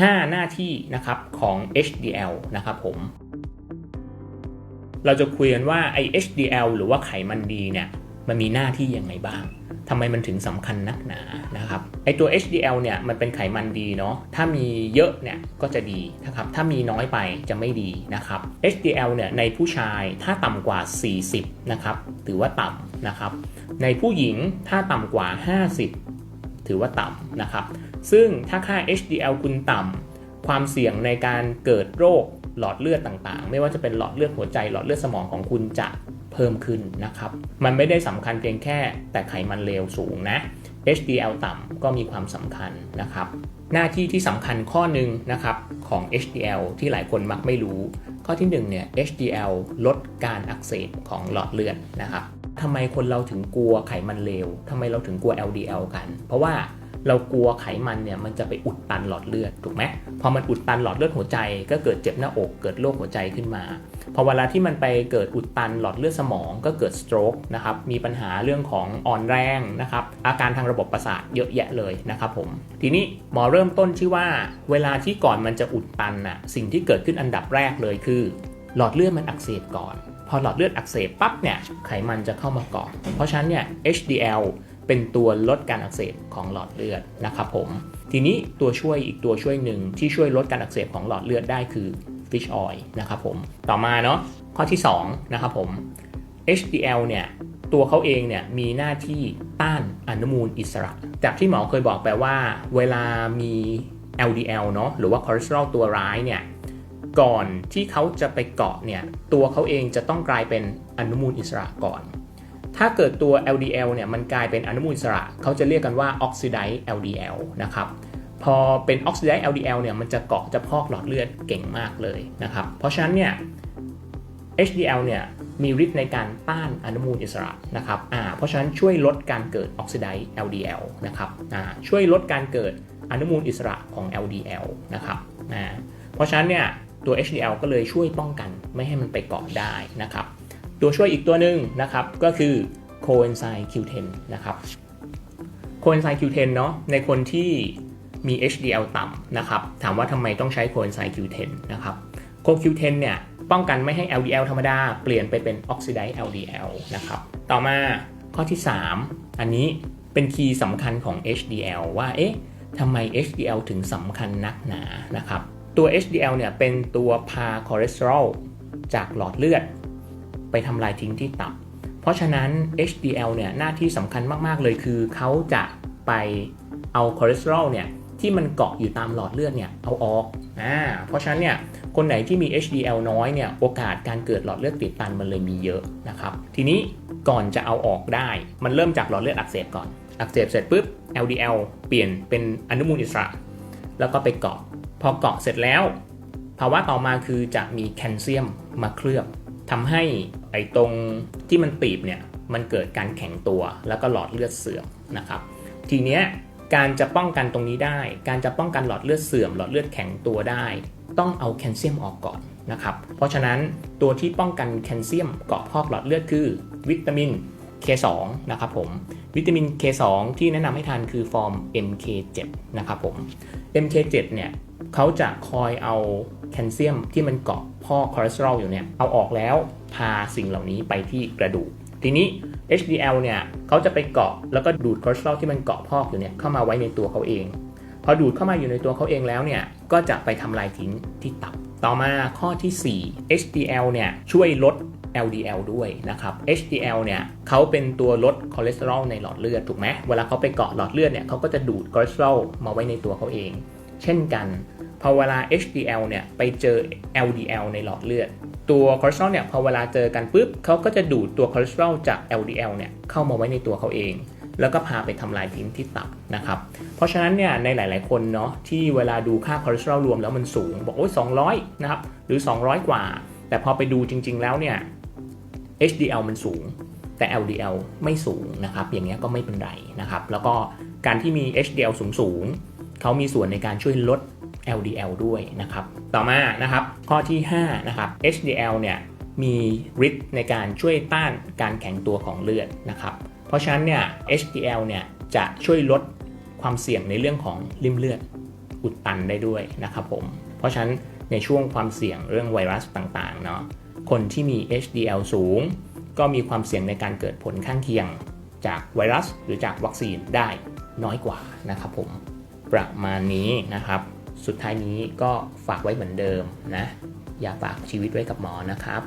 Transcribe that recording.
5 หน้าที่นะครับของ HDL นะครับผม เราจะคุยกันว่าไอ้ HDL หรือว่าไขมันดีเนี่ยมันมีหน้าที่ยังไงบ้างทำไมมันถึงสำคัญนักหนานะครับไอตัว HDL เนี่ยมันเป็นไขมันดีเนาะถ้ามีเยอะเนี่ยก็จะดีนะครับถ้ามีน้อยไปจะไม่ดีนะครับ HDL เนี่ยในผู้ชายถ้าต่ำกว่า 40นะครับถือว่าต่ำนะครับในผู้หญิงถ้าต่ำกว่า 50 ถือว่าต่ำนะครับ ซึ่งถ้าค่า HDL คุณต่ำความเสี่ยงในการเกิดโรคหลอดเลือดต่างๆ ไม่ว่าจะเป็นหลอดเลือดหัวใจ หลอดเลือดสมองของคุณจะเพิ่มขึ้นนะครับ มันไม่ได้สำคัญเพียงแค่แต่ไขมันเลวสูงนะ HDL ต่ำก็มีความสำคัญนะครับ หน้าที่ที่สำคัญข้อหนึ่งนะครับของ HDL ที่หลายคนมักไม่รู้ ข้อที่1เนี่ย HDL ลดการอักเสบของหลอดเลือดนะครับทำไมคนเราถึงกลัวไขมันเลวทำไมเราถึงกลัว LDL กัน เพราะว่า เรากลัวไขมันเนี่ยมันจะไปอุดตันหลอดเลือดถูกไหมพอมันอุดตันหลอดเลือดหัวใจ ก็เกิดเจ็บหน้าอกเกิดโรคหัวใจขึ้นมาพอเวลาที่มันไปเกิดอุดตันหลอดเลือดสมองก็เกิดสโตรกนะครับมีปัญหาเรื่องของอ่อนแรงนะครับอาการทางระบบประสาทเยอะแยะเลยนะครับผมทีนี้หมอเริ่มต้นที่ว่า เวลาที่ก่อนมันจะอุดตันน่ะสิ่งที่เกิดขึ้นอันดับแรกเลยคือ หลอดเลือดมันอักเสบก่อน พอหลอดเลือดอักเสบปั๊บเนี่ยไขมันจะเข้ามาเกาะเพราะฉะนั้นเนี่ย HDL เป็นตัวลดการอักเสบของหลอดเลือดนะครับผม ทีนี้ตัวช่วยอีกตัวช่วยหนึ่งที่ช่วยลดการอักเสบของหลอดเลือดได้คือ fish oil นะครับผม ต่อมาเนาะข้อที่2นะครับผม HDL เนี่ยตัวเขาเองเนี่ยมีหน้าที่ต้านอนุมูลอิสระ จากที่หมอเคยบอกไปว่า เวลามี LDL เนาะหรือว่าคอเลสเตอรอลตัวร้ายเนี่ยก่อนที่เขาจะไปเกาะเนี่ยตัวเขาเองจะต้องกลายเป็นอนุมูลอิสระก่อน ถ้าเกิดตัว LDL เนี่ยมันกลายเป็นอนุมูลอิสระ เขาจะเรียกกันว่า oxidized LDL นะครับ พอเป็น oxidized LDL เนี่ยมันจะเกาะจะพอกหลอดเลือดเก่งมากเลยนะครับ เพราะฉะนั้นเนี่ย HDL เนี่ยมีฤทธิ์ในการต้านอนุมูลอิสระนะครับอ่าเพราะฉะนั้นช่วยลดการเกิด oxidized LDL นะครับอ่าช่วยลดการเกิดอนุมูลอิสระของ LDL นะครับอ่าเพราะฉะนั้นเนี่ยตัว HDL ก็เลยช่วยป้องกันไม่ให้มันไปเกาะได้นะครับ ตัวช่วยอีกตัวหนึ่งนะครับก็คือ coenzyme Q10 นะครับ coenzyme Q10 เนาะในคนที่มี HDL ต่ำนะครับ ถามว่าทำไมต้องใช้ coenzyme Q10 นะครับ CoQ10 เนี่ยป้องกันไม่ให้ LDL ธรรมดา เปลี่ยนไปเป็น oxidized LDL นะครับ ต่อมาข้อที่ 3 อันนี้เป็นคีย์สำคัญของ HDL ว่า เอ๊ะทำไม HDL ถึงสำคัญนักหนา นะครับ ตัว HDL เนี่ยเป็นตัวพาคอเลสเตอรอลจากหลอดเลือด ไปทำลายทิ้งที่ตับ เพราะฉะนั้น HDL เนี่ยหน้าที่สำคัญมาก ๆ เลยคือเขาจะไปเอาคอเลสเตอรอลเนี่ยที่มันเกาะอยู่ตามหลอดเลือดเนี่ยเอาออกอ่าเพราะฉะนั้นเนี่ยคนไหนที่มี HDL น้อยเนี่ยโอกาสการเกิดหลอดเลือดติดตันมันเลยมีเยอะนะครับทีนี้ก่อนจะเอาออกได้ มันเริ่มจากหลอดเลือดอักเสบก่อน อักเสบเสร็จปุ๊บ LDL เปลี่ยนเป็นอนุมูลอิสระ แล้วก็ไปเกาะ พอเกาะเสร็จแล้ว ภาวะต่อมาคือจะมีแคลเซียมมาเคลือบทำให้ ไอ้ตรงที่มันตีบเนี่ยมันเกิดการแข็งตัวแล้วก็หลอดเลือดเสื่อมนะครับ ทีเนี้ยการจะป้องกันตรงนี้ได้ การจะป้องกันหลอดเลือดเสื่อม หลอดเลือดแข็งตัวได้ ต้องเอาแคลเซียมออกก่อนนะครับ เพราะฉะนั้นตัวที่ป้องกันแคลเซียมเกาะพอกหลอดเลือดคือ วิตามิน K2 นะครับผม วิตามิน K2 ที่แนะนำให้ทานคือฟอร์ม MK7 นะครับผม MK7 เนี่ยเขาจะคอยเอาแคลเซียมที่มันเกาะพอกคอเลสเตอรอลอยู่เนี่ยเอาออกแล้ว สิ่งเหล่านี้ไปที่กระดูก ทีนี้ HDL เนี่ยเขาจะไปเกาะแล้วก็ดูดคอเลสเตอรอลที่มันเกาะพอกอยู่เนี่ยเข้ามาไว้ในตัวเขาเอง พอดูดเข้ามาอยู่ในตัวเขาเองแล้วเนี่ยก็จะไปทำลายทิ้งที่ตับ ต่อมาข้อที่ 4 HDL เนี่ยช่วยลด LDL ด้วยนะครับ HDL เนี่ยเขาเป็นตัวลดคอเลสเตอรอลในหลอดเลือดถูกไหมเวลาเขาไปเกาะหลอดเลือดเนี่ยเขาก็จะดูดคอเลสเตอรอลมาไว้ในตัวเขาเอง เช่นกันพอเวลา HDL เนี่ยไปเจอ LDL ในหลอดเลือด ตัวคอเลสเตอรอลเนี่ยพอเวลาเจอกันปุ๊บเขาก็จะดูดตัวคอเลสเตอรอลจาก LDL เนี่ยเข้ามาไว้ในตัวเขาเอง แล้วก็พาไปทำลายทิ้งที่ตับนะครับ เพราะฉะนั้นเนี่ยในหลาย ๆ คนเนาะที่เวลาดูค่าคอเลสเตอรอลรวมแล้วมันสูง บอกโอ้ย200 นะครับ หรือ 200 กว่า แต่พอไปดูจริง ๆ แล้วเนี่ย HDL มันสูงแต่ LDL ไม่สูงนะครับ อย่างเงี้ยก็ไม่เป็นไรนะครับ แล้วก็การที่มี HDL สูงสูงๆเขามีส่วนในการช่วยลด LDL ด้วยนะครับต่อมานะครับข้อที่5นะครับ HDL เนี่ยมีฤทธิ์ในการช่วยต้านการแข็งตัวของเลือดนะครับเพราะฉะนั้นเนี่ย HDL เนี่ยจะช่วยลดความเสี่ยงในเรื่องของริ่มเลือดอุดตันได้ด้วยนะครับผมเพราะฉะนั้นในช่วงความเสี่ยงเรื่องไวรัสต่างๆเนาะคนที่มี HDL สูง ก็มีความเสี่ยงในการเกิดผลข้างเคียงจากไวรัสหรือจากวัคซีนได้น้อยกว่านะครับผมประมาณนี้นะครับ สุดท้ายนี้ก็ฝากไว้เหมือนเดิมนะ อย่าฝากชีวิตไว้กับหมอนะครับ